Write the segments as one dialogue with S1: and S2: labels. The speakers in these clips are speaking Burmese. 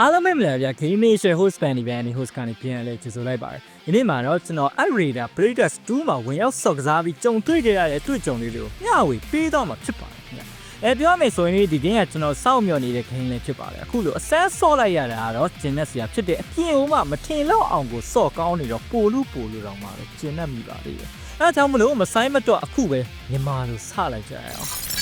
S1: အားလုံးပဲမလားဗျာ game nation host fan တွေပဲအနေ host ကနေပြန်လဲကျေးဇူးလိုက်ပါတယ်ဒီနေ့မှာတော့ကျွန်တော် Ad Raider Breeders 2မှာဝင်ရောက်ဆော့ကစားပြီးကြုံတွေ့ခဲ့ရတဲ့တွေ့ကြုံလေးတွေကိုမျှဝေပေးတော့မှာဖြစ်ပါတယ်ခင်ဗျာအဲပြောမယ်ဆိုရင်ဒီ game ကကျွန်တော်စောင့်မျှော်နေတဲ့ game လေးဖြစ်ပါတယ်အခုလိုအစမ်းဆော့လိုက်ရတာကတော့ကျင်တဲ့ဆရာဖြစ်တဲ့အပြင်ဦးမှမထင်တော့အောင်ကိုဆော့ကောင်းနေတော့ပိုလူပိုလူတော့မှာပဲကျင်တတ်မိပါသေးတယ်အဲဒါကြောင့်မလို့မဆိုင်မတော့အခုပဲမြန်မာလိုစလိုက်ကြရအောင်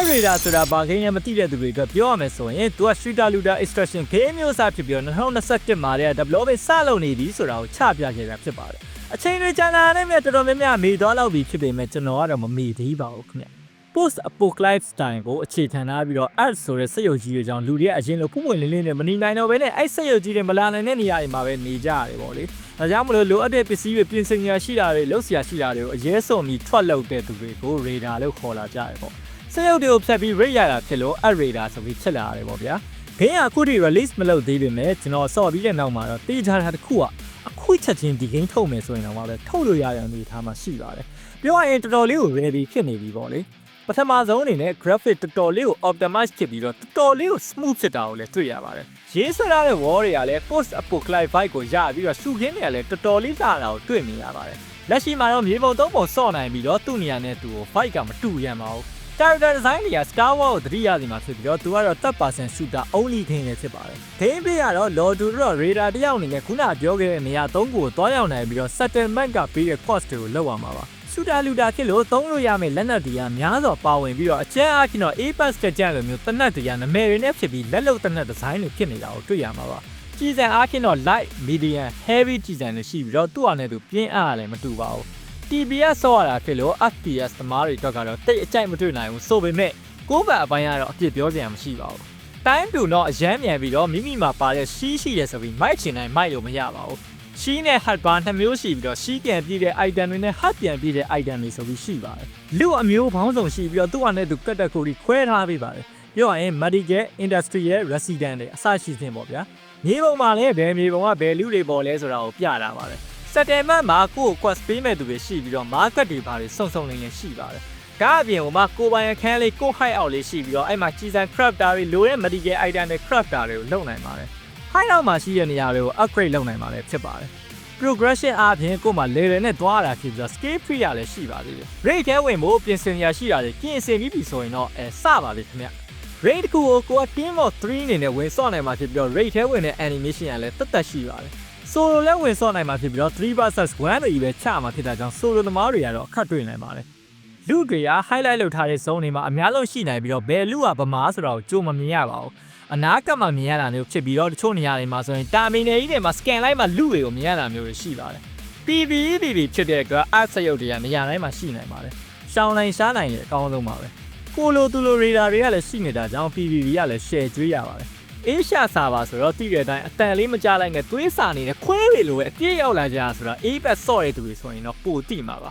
S1: အရီဒါဆိုတာဘာဂိမ်းနဲ့မသိတဲ့သူတွေအတွက်ပြောရမယ်ဆိုရင်သူက Streeter Looter Extraction game မျိုးစားဖြစ်ပြီးတော့2021မှာတည်းက development စလုပ်နေပြီဆိုတာကိုချပြခဲ့တာဖြစ်ပါတယ်။အချိန်တွေကြာလာတဲ့မြတ်တော်တော်များများမေသွားလောက်ပြီဖြစ်ပေမဲ့ကျွန်တော်ကတော့မမေသေးပါဘူးခင်ဗျ။ post apocalypse time ကိုအခြေခံထားပြီးတော့ art ဆိုတဲ့စက်ရုပ်ကြီးတွေကြောင့်လူတွေကအရင်လိုပုံပွင့်လင်းလင်းနဲ့မနေနိုင်တော့ဘဲနဲ့အဲ့စက်ရုပ်ကြီးတွေမလာနိုင်တဲ့နေရာတွေမှာပဲနေကြရတယ်ပေါ့လေ။ဒါကြောင့်မလို့လိုအပ်တဲ့ပစ္စည်းတွေပြင်ဆင်ရရှိတာတွေလုပ်စရာရှိတာတွေကိုအရေးဆုံးပြီးထွက်လုပ်တဲ့သူတွေကို radar လို့ခေါ်လာကြတယ်ပေါ့။ စရုပ်တွေကိုဖြတ်ပြီး rate ရတာဖြစ်လို့ at radar ဆိုပြီးချက်လာရတယ်ပေါ့ဗျာ။ဂိမ်းကအခုထိ release မလုပ်သေးပေမဲ့ကျွန်တော်စော့ပြီးတဲ့နောက်မှာတော့တေးကြတာတစ်ခုကအခွိချက်ချင်းဒီ game ထုတ်မယ်ဆိုရင်တော့မှပဲထုတ်လို့ရတဲ့အနေအထားမှာရှိပါတယ်။ပြောရရင်တော်တော်လေးကို ready ဖြစ်နေပြီပေါ့လေ။ပထမဆုံးအနေနဲ့ graphic တော်တော်လေးကို optimize ဖြစ်ပြီးတော့တော်တော်လေးကို smooth ဖြစ်တာကိုလည်းတွေ့ရပါတယ်။ရေးဆွဲထားတဲ့ wall တွေကလည်း post apocalypse vibe ကိုရပြီးတော့ရှူခင်းတွေကလည်းတော်တော်လေးလာတာကိုတွေ့မြင်ရပါတယ်။လက်ရှိမှာတော့မြေပုံသုံးပုံစော့နိုင်ပြီးတော့သူ့နေရာနဲ့သူ့ကို fight ကမတူရမ်းပါဘူး။ character design တွေက Star Wars ကိုတတိယစီမှာဖြစ်ပြီးတော့သူကတော့ third person shooter only game နဲ့ဖြစ်ပါတယ်။ gameplay ကတော့ Lord တို့တော့ radar တယောက်အနေနဲ့ခုနပြောခဲ့တဲ့နေရာ၃ခုကိုတွားရောက်နိုင်ပြီးတော့ settlement ကပေးတဲ့ cost တွေကိုလောက်ရမှာပါ။ shooter looter ဖြစ်လို့သုံးလို့ရမယ့်လက်နက်တွေကများစွာပါဝင်ပြီးတော့အကျဉ်းအားဖြင့်တော့ Apex တက်ကြလိုမျိုးတနက်တွေကနမဲတွေနဲ့ဖြစ်ပြီးလက်လုံတနက် design တွေဖြစ်နေတာကိုတွေ့ရမှာပါ။ကြီးစံအားဖြင့်တော့ light, medium, heavy ကြီးစံတွေရှိပြီးတော့သူ့အနေနဲ့သူပြင်းအားလည်းမတူပါဘူး။ TBS ဆော့ရတာဖြစ်လို့ FPS သမားတွေအတွက်ကတော့တိတ်အကြိုက်မတွေ့နိုင်ဘူးဆိုပေမဲ့ကိုယ့်ဘက်အပိုင်းကတော့အပြစ်ပြောစရာမရှိပါဘူး။တိုင်းတူတော့အရမ်းမြန်ပြီးတော့မိမိမှာပါတဲ့ရှီးရှိတယ်ဆိုပြီးမိုက်ချင်တိုင်းမိုက်လို့မရပါဘူး။ရှီးနဲ့ hard bar နှစ်မျိုးရှိပြီးတော့ရှီးပြန်ပြည့်တဲ့ item တွေနဲ့ hard ပြန်ပြည့်တဲ့ item တွေဆိုပြီးရှိပါတယ်။လူအမျိုးဘောင်းဆောင်ရှိပြီးတော့သူ့အနေနဲ့သူ category ခွဲထားပေးပါတယ်။ပြောရရင် medical industry ရဲ့ resident တွေအစရှိခြင်းပေါ့ဗျာ။မြေပုံမှာလည်းဘယ်မြေပုံကဘယ်လူတွေပေါ်လဲဆိုတာကိုပြတာပါတယ်။ settlement မှာကိုယ့်ကို quest ပေးမဲ့သူတွေရှိပြီးတော့ market တွေဘာတွေစုံစုံလင်လင်ရှိပါတယ်။ဒါအပြင်ဟိုမှာကိုပိုင်အခန်းလေးကို high out လေးရှိပြီးတော့အဲ့မှာကြီးစံ crafter တွေလိုတဲ့ medical item တွေ crafter တွေကိုလုပ်နိုင်ပါတယ်။ high out မှာရှိတဲ့နေရာတွေကို upgrade လုပ်နိုင်ပါတယ်ဖြစ်ပါတယ်။ progression အပြင်ကိုမှ level နဲ့သွားတာဖြစ်ပြီးတော့ scale free ရလည်းရှိပါသေးတယ်။ rate ထဲဝင်ဖို့ပြင်ဆင်ရရှိတာတွေပြင်ဆင်ပြီးပြီဆိုရင်တော့အဲစပါပြီခင်ဗျ။ rate တစ်ခုကိုကိုက team of 3အနေနဲ့ဝင်စော့နိုင်မှာဖြစ်ပြီးတော့ rate ထဲဝင်တဲ့ animation ကလည်းတက်တက်ရှိပါတယ်။ solo လည်းဝင်စော့နိုင်မှာဖြစ်ပြီးတော့3 versus 1တွေပဲချမှာဖြစ်တာကြောင့် solo သမားတွေကတော့အခက်တွေ့နိုင်ပါတယ်။လူတွေက highlight လုပ်ထားတဲ့ zone တွေမှာအများဆုံးရှိနိုင်ပြီးတော့ဘယ်လူကဗမာဆိုတာကိုကြိုမမြင်ရပါဘူး။အနာကပ်မှမြင်ရတာမျိုးဖြစ်ပြီးတော့တချို့နေရာတွေမှာဆိုရင်တာမီနယ်ကြီးတွေမှာ scan လိုက်မှလူတွေကိုမြင်ရတာမျိုးတွေရှိပါတယ်။ PVEPP ဖြစ်တဲ့အတွက်အစရုပ်တွေကနေရာတိုင်းမှာရှိနိုင်ပါတယ်။ရှောင်းနိုင်ရှားနိုင်ရဲ့အကောင်းဆုံးပါပဲ။ကိုလိုတူလို radar တွေကလည်းရှိနေတာကြောင့် PVP ကလည်း share ကျွေးရပါတယ်။ အေးရှာစာပါဆိုတော့တိတဲ့အတိုင်းအတန်လေးမကြလိုက်နဲ့သွေးစာနေတဲ့ခွဲတွေလိုပဲအပြည့်ရောက်လာကြတာဆိုတော့ Apex ဆော့တဲ့သူတွေဆိုရင်တော့ပိုတိမှာပါ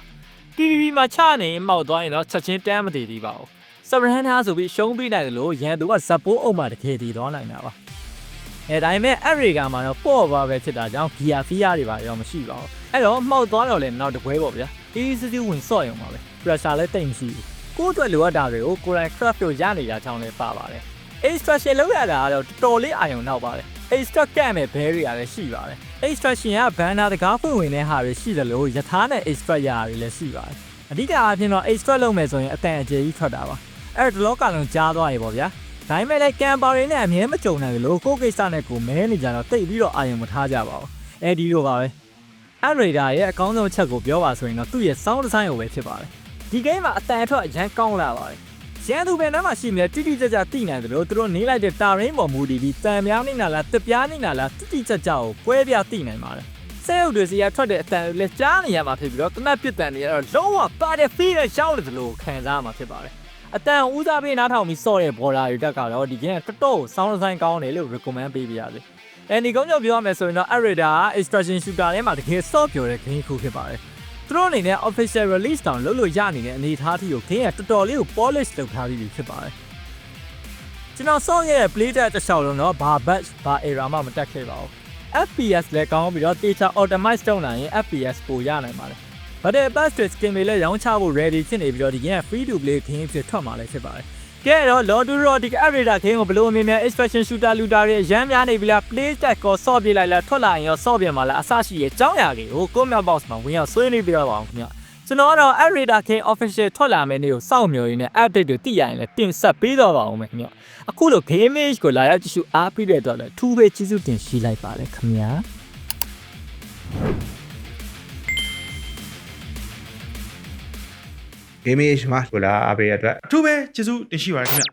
S1: PVP မှာချနေရင်မောက်သွားရင်တော့ချက်ချင်းတမ်းမတည်သေးပါဘူးစပရန်သားဆိုပြီးရှုံးပြီးနိုင်တယ်လို့ရန်သူကဇက်ပိုးအုပ်မှတကယ်တည်သွားနိုင်တာပါအဲဒါပေမဲ့အဲ့ရီကမှာတော့ပေါ့ပါပဲဖြစ်တာကြောင့်ဂီယာဖီယာတွေပါရောမရှိပါဘူးအဲ့တော့မှောက်သွားတော့လည်းနောက်တစ်ပွဲပေါ့ဗျာအေးစစ်စစ်ဝင်ဆော့ရုံပါပဲ pressure လည်းတိတ်မရှိဘူးကိုယ့်အတွက်လိုအပ်တာတွေကိုကိုယ်တိုင် craft လို့ရနေတာကြောင့်လည်းပါပါတယ် extraction လောက်ရတာကတော့တော်တော်လေးအာရုံနောက်ပါတယ် extract ကမဲ့ berry တွေလည်းရှိပါတယ် extraction က banner တကားဖွင့်ဝင်တဲ့ဟာတွေရှိတယ်လို့ယထာနဲ့ extract ရတာတွေလည်းရှိပါတယ်အဓိကအဖြစ်တော့ extract လုပ်မယ်ဆိုရင်အတန်အကျယ်ကြီးထွက်တာပါအဲ့ဒါတော့ကလုံးကြားသွားရေပေါ့ဗျာဒါပေမဲ့လည်းကံပါတွေနဲ့အမြဲမကြုံနိုင်လို့ကိုယ့်ကိစ္စနဲ့ကိုမဲနေကြတော့တိတ်ပြီးတော့အာရုံမထားကြပါဘူးအဲဒီလိုပါပဲအဲ့ရေဒါရဲ့အကောင်းဆုံးချက်ကိုပြောပါဆိုရင်တော့သူ့ရဲ့ sound design ကိုပဲဖြစ်ပါတယ်ဒီ game မှာအတန်အထွက်အရန်ကောင်းလာပါတယ် ရန်သူဘယ်နှမ်းမှရှိမလဲတိတိကျကျသိနိုင်တယ်လို့သူတို့နေလိုက်တဲ့တာရင်းပေါ်မူတည်ပြီးတန်များနေတာလားတစ်ပြားနေတာလားတိတိကျကျကိုပွဲပြသိနိုင်ပါတယ်ဆဲရုပ်တွေစီကထွက်တဲ့အတန်တွေလည်းကြားနေရမှာဖြစ်ပြီးတော့တနက်ပြစ်တန်တွေကတော့လုံးဝပါတဲ့ feel နဲ့ရှောင်းနေတယ်လို့ခံစားမှာဖြစ်ပါတယ်အတန်ဦးစားပေးနားထောင်ပြီးစော့တဲ့ border တွေတက်ကတော့ဒီကနေ့တော်တော် sound design ကောင်းတယ်လို့ recommend ပေးပြရစေအဲဒီကောင်းကြောင့်ပြောရမယ်ဆိုရင်တော့ Arida extraction shooter ထဲမှာတကယ်စော့ပြောတဲ့ game ခုဖြစ်ပါတယ် သူတို့အနေနဲ့ official release တောင်လုပ်လို့ရနေတဲ့အနေအထားထိကို game ကတော်တော်လေးကို polish လုပ်ထားပြီးဖြစ်ပါတယ်ကျွန်တော်စော့ရဲ့ play test တစ်လျှောက်လုံးတော့ဘာ batch ဘာ error မှမတက်ခဲ့ပါဘူး FPS လည်းကောင်းပြီးတော့ data optimize လုပ်နိုင်ရင် FPS ပိုရနိုင်ပါတယ်။ Battle Pass တွေ skin တွေလည်းရောင်းချဖို့ ready ဖြစ်နေပြီးတော့ဒီ game က free to play game ဖြစ်ထွက်မှာလည်းဖြစ်ပါတယ်။ ကဲတော့ Lord Rock ဒီ update ခင်းကိုဘလို့အမြင်များ expression shooter looter တွေရမ်းများနေပြီလား play test ကိုဆော့ပြလိုက်လားထွက်လာရင်ရောဆော့ပြန်မှာလားအဆရှိရဲ့အကြောင်းအရာတွေကိုကိုမြောက် box မှာဝင်ရောက်ဆွေးနွေးပြတော့ပါအောင်ခင်ဗျကျွန်တော်ကတော့ update ခင်း official ထွက်လာမယ့်နေ့ကိုစောင့်မျှော်ရင်းနဲ့ update တွေသိရရင်လည်းတင်ဆက်ပေးတော့ပါအောင်မယ်ခင်ဗျအခုလို game age ကိုလာရောက်ကြည့်ရှုအားပေးတဲ့အတွက်လည်းထူးပဲကျေးဇူးတင်ရှိလိုက်ပါတယ်ခင်ဗျာ
S2: gaming age မှာဆိုလာအားပေးရတဲ့အတွက်
S3: အထူးပဲကျေးဇူးတင်ရှိပါတယ်ခင်ဗျ